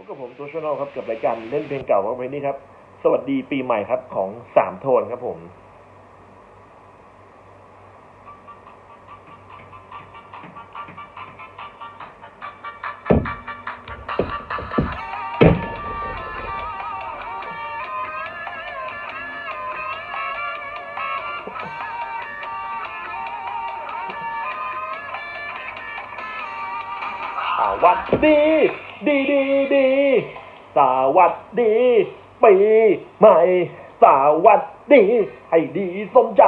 พบกับผมตัวชโนครับกับรายการเล่นเพลงเก่าของเพลงนี้ครับ สวัสดีปีใหม่ครับของสามโทนครับผมสวัสดี ดีดีดีสวัสดีปีใหม่สวัสดี ให้ดีสมใจ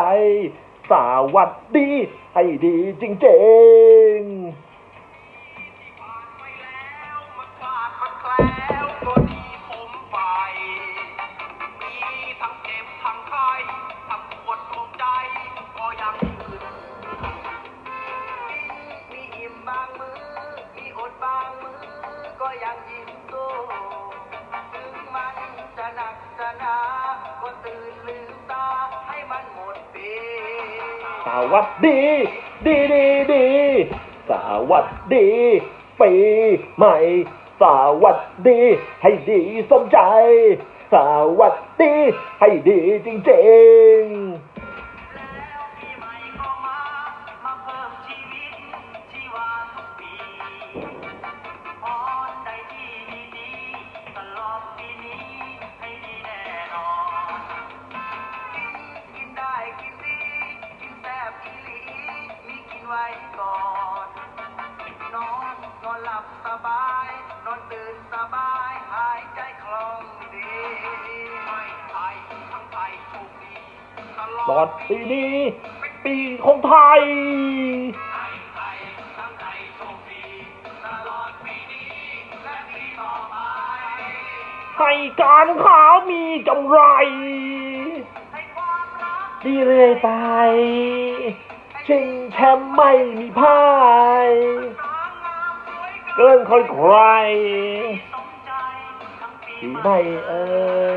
สวัสดี ให้ดีจริงๆ วัสดี ดีดีดีสวัสดีปีใหม่ สวัสดี ให้ดีสมใจ สวัสดี ให้ดีจริงๆ ไว้ก่อน นอนนอนหลับสบาย นอนตื่นสบาย หายใจคล่องดี ไม่ไทยทั้งไทยโชคดีตลๆตลออดดปีปีนี้นี้ปีของไทย ไทยไทยทั้งไทยโชคดีตลอดปีนี้และปีต่อไป ให้การค้ามีกำไร ให้ความรัก ดีเรื่อยไป ชิงแชมป์ไม่มีพ่ายสางงามสวยเกินคอยใครสมใจทั้งปีใหใหม่เอ่ย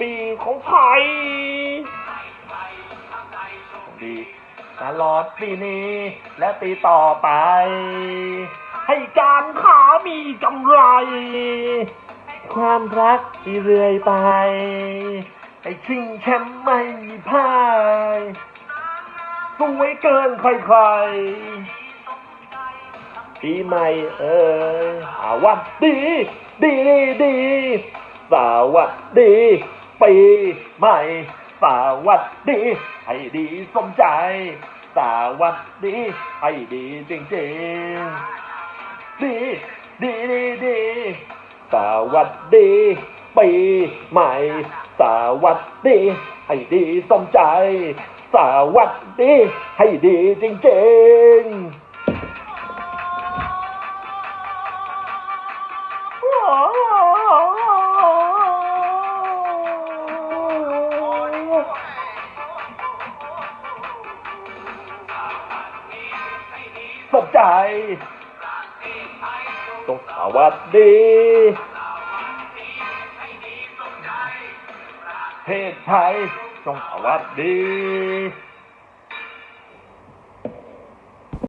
ปีของไทยไทยไทยทั้งไทยโชคดีดีตลอดปีนี้และปีต่อไป ให้การค้ามีกำไร ความรักดีเรื่อยไป ให้ชิงแชมป์ไม่มีพ่ายสวยเกินใครๆปีใหม่เอ่ยสวัสดีดี ดีดีสวัสดี ปีใหม่ สวัสดี ให้ดีสมใจ สวัสดี ให้ดีจริงๆ ดีดีดีดีสวัสดีปีใหม่ สวัสดี ให้ดีสมใจ สวัสดี ให้ดีจริงๆส ใจ ต้องสวัสดี เพศไทยต้องสวัสดี